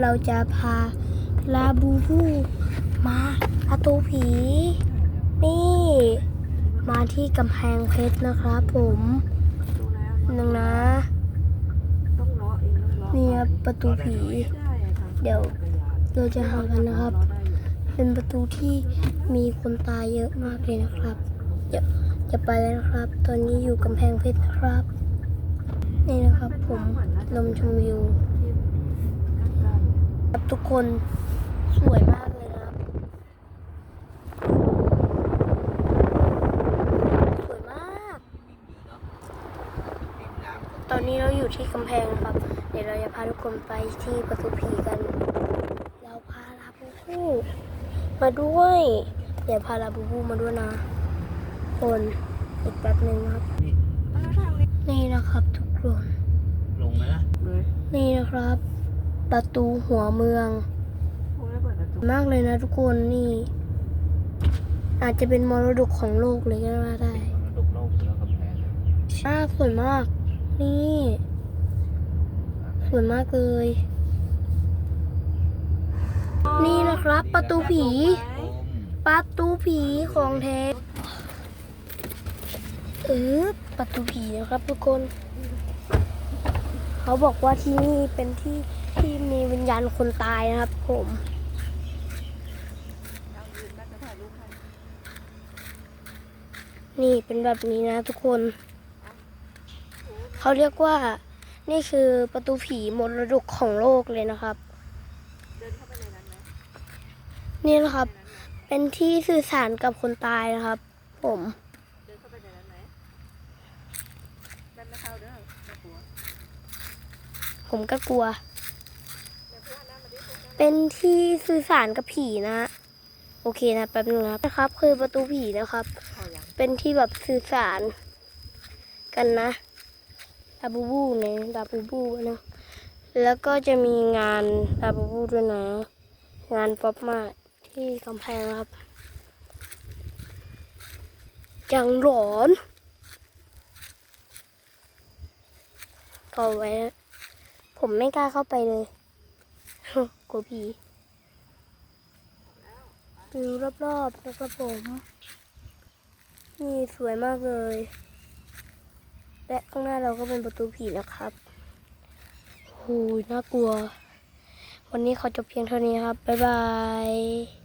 เราจะพาลาบูบูมาประตูผี นี่ มาที่กำแพงเพชรนะครับผมหนึ่งนะเนี่ครับประตูผี เดี๋ยวเราจะหากันนะครับ เป็นประตูที่มีคนตายเยอะมากเลยนะครับ เดี๋ยวจะไปแล้วนะครับ ตอนนี้อยู่กำแพงเพชรนะครับ นี่นะครับผมลมชมวิว ครับทุกคนสวยมากเลยนะครับ สวยมาก ตอนนี้เราอยู่ที่กำแพงนะครับ เดี๋ยวเราจะพาทุกคนไปที่ประตูผีกัน เราพาลาบูบูมาด้วย เดี๋ยวพาลาบูบูมาด้วยนะ คนอีกแป๊บหนึ่งนะครับๆแล้วทางนี้นี่นะครับทุกคน ลงแล้วนะเลยนี่นะครับ ประตูหัวเมืองพวกนี้เปิดกระจกมากเลยนะทุกคนนี่ อาจจะเป็นมรดกของโลกเลยก็ว่าได้มรดกโลกเสือกำแพงมากสวยมาก นี่สวยมากเลย นี่นะครับประตูผีโอมประตูผีของแท้เออประตูผีนะครับทุกคน เขาบอกว่าที่นี่เป็นที่ ที่มีวิญญาณคนตายนะครับ ผมนี่เป็นแบบนี้นะทุกคน เขาเรียกว่า นี่คือประตูผีมรดกของโลกเลยนะครับ นี่นะครับ เป็นที่สื่อสารกับคนตายนะครับ ผมผมก็กลัว เป็นที่สื่อสารกับผีนะ โอเคนะแป๊บนึงนะครับนะครับคือประตูผีนะครับพอยังเป็นที่แบบสื่อสารกันนะลาบูบูเนี่ยลาบูบูนะแล้วก็จะมีงานลาบูบูด้วยนะ งานป๊อปมาที่กำแพงนะครับจังหลอนต่อไว้นะผมไม่กล้าเข้าไปเลย กลัวผีดูรอบๆนะครับผม นี่สวยมากเลย และข้างหน้าเราก็เป็นประตูผีนะครับโหน่ากลัว วันนี้ขอจบเพียงเท่านี้ครับ บ๊ายบาย